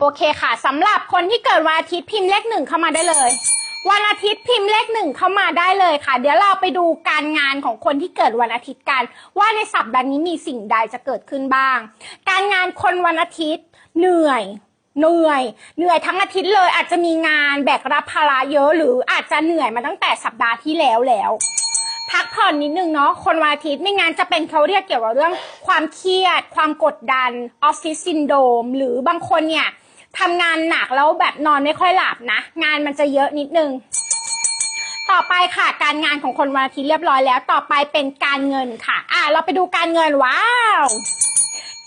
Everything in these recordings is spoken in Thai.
โอเคค่ะสำหรับคนที่เกิดวันอาทิตย์พิมพ์เลขหนึ่งเข้ามาได้เลย วันอาทิตย์พิมพ์เลขหนึ่งเข้ามาได้เลยค่ะ เดี๋ยวเราไปดูการงานของคนที่เกิดวันอาทิตย์กัน ว่าในสัปดาห์นี้มีสิ่งใดจะเกิดขึ้นบ้าง การงานคนวันอาทิตย์ เหนื่อย เหนื่อย เหนื่อยทั้งอาทิตย์เลย อาจจะมีงานแบกรับภาระเยอะ หรืออาจจะเหนื่อยมาตั้งแต่สัปดาห์ที่แล้วแล้วพักผ่อนนิดนึงเนาะ คนวันอาทิตย์ไม่งั้นจะเป็นเขาเรียกเกี่ยวกับเรื่อง ความเครียด ความกดดัน ออฟฟิศซินโดมหรือบางคนเนี่ย ทำงานหนักแล้วแบบนอนไม่ค่อยหลับนะ งานมันจะเยอะนิดนึง ต่อไปค่ะ การงานของคนวันอาทิตย์เรียบร้อยแล้ว ต่อไปเป็นการเงินค่ะ อะ เราไปดูการเงินว้าว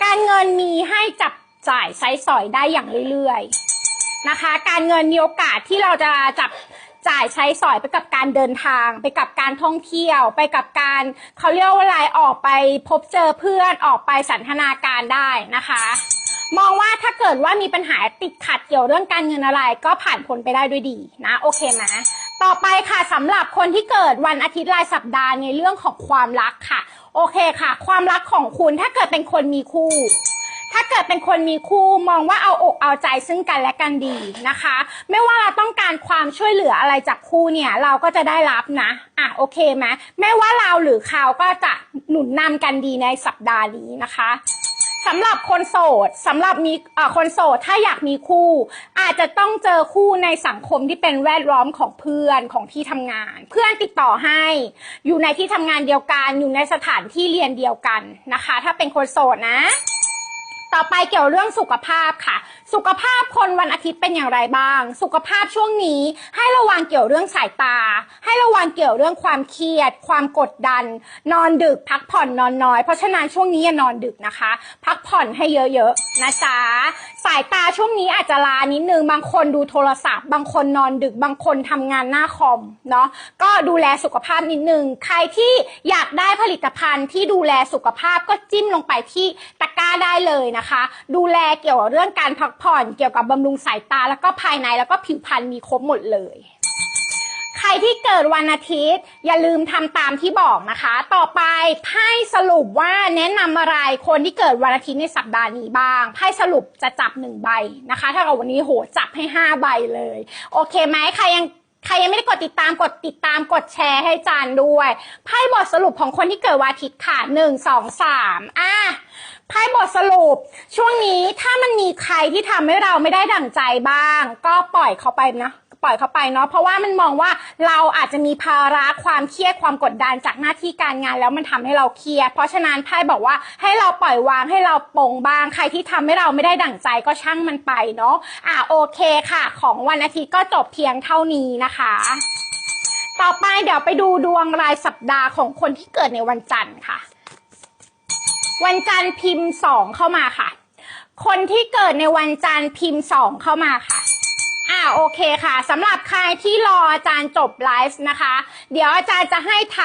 การเงินมีให้จับจ่ายใช้สอยได้อย่างเรื่อยๆนะคะ การเงินมีโอกาสที่เราจะจับจ่ายใช้สอยไปกับการเดินทาง ไปกับการท่องเที่ยว ไปกับการเขาเรียกว่าอะไรออกไปพบเจอเพื่อนออกไปสันทนาการได้นะคะ มองว่าถ้าเกิดว่ามีปัญหาติดขัดเกี่ยวเรื่องการเงินอะไร ก็ผ่านพ้นไปได้ด้วยดีนะ โอเคไหมต่อไปค่ะสำหรับคนที่เกิดวันอาทิตย์รายสัปดาห์ในเรื่องของความรักค่ะ โอเคค่ะ ความรักของคุณถ้าเกิดเป็นคนมีคู่ถ้าเกิดเป็นคนมีคู่มองว่าเอาอกเอาใจซึ่งกันและกันดีนะคะ ไม่ว่าเราต้องการความช่วยเหลืออะไรจากคู่เนี่ยเราก็จะได้รับนะอะโอเคไหมไม่ว่าเราหรือเขาก็จะหนุนนำกันดีในสัปดาห์นี้นะคะ สำหรับคนโสดสำหรับมีอ่อคนโสดถ้าอยากมีคู่ อาจจะต้องเจอคู่ในสังคมที่เป็นแวดล้อมของเพื่อนของที่ทำงาน เพื่อนติดต่อให้ อยู่ในที่ทำงานเดียวกัน อยู่ในสถานที่เรียนเดียวกันนะคะ ถ้าเป็นคนโสดนะ ต่อไปเกี่ยวเรื่องสุขภาพค่ะ สุขภาพคนวันอาทิตย์เป็นอย่างไรบ้าง สุขภาพช่วงนี้ ให้ระวังเกี่ยวเรื่องสายตา ให้ระวังเกี่ยวเรื่องความเครียด ความกดดัน นอนดึก พักผ่อนนอนน้อย เพราะฉะนั้นช่วงนี้อย่านอนดึกนะคะ พักผ่อนให้เยอะๆนะจ๊ะสายตาช่วงนี้อาจจะลานิดนึงบางคนดูโทรศัพท์ บางคนนอนดึกบางคนทำงานหน้าคอมเนาะก็ดูแลสุขภาพนิดนึงใครที่อยากได้ผลิตภัณฑ์ที่ดูแลสุขภาพก็จิ้มลงไปที่ตะกร้าได้เลยนะคะดูแลเกี่ยวกับเรื่องการพักผ่อน เกี่ยวกับบำรุงสายตา แล้วก็ภายในแล้วก็ผิวพรรณมีครบหมดเลยใครที่เกิดวันอาทิตย์ อย่าลืมทำตามที่บอกนะคะ ต่อไปไพ่สรุปว่าแนะนำอะไรคนที่เกิดวันอาทิตย์ในสัปดาห์นี้บ้างไพ่สรุปจะจับหนึ่งใบนะคะ ถ้ากับวันนี้โหจับให้ห้าใบเลย โอเคไหมใครยังใครยังไม่ได้กดติดตามกดติดตามกดแชร์ให้จานด้วยไพ่บทสรุปของคนที่เกิดวันอาทิตย์ค่ะหนึ่งสองสามอะ ไพ่บทสรุป ช่วงนี้ถ้ามันมีใครที่ทำให้เราไม่ได้ดั่งใจบ้าง ก็ปล่อยเขาไปนะปล่อยเขาไปเนาะเพราะว่ามันมองว่าเราอาจจะมีภาระความเครียดความกดดันจากหน้าที่การงานแล้วมันทำให้เราเครียดเพราะฉะนั้นไพ่บอกว่าให้เราปล่อยวางให้เราปลงบ้างใครที่ทำให้เราไม่ได้ดั่งใจก็ช่างมันไปเนาะอะโอเคค่ะ ของวันอาทิตย์ก็จบเพียงเท่านี้นะคะ ต่อไปเดี๋ยวไปดูดวงรายสัปดาห์ของคนที่เกิดในวันจันทร์ค่ะ วันจันทร์พิมพ์สองเข้ามาค่ะ คนที่เกิดในวันจันทร์พิมพ์สองเข้ามาค่ะอ่าโอเคค่ะสำหรับใครที่รออาจารย์จบไลฟ์นะคะ เดี๋ยวอาจารย์จะให้ท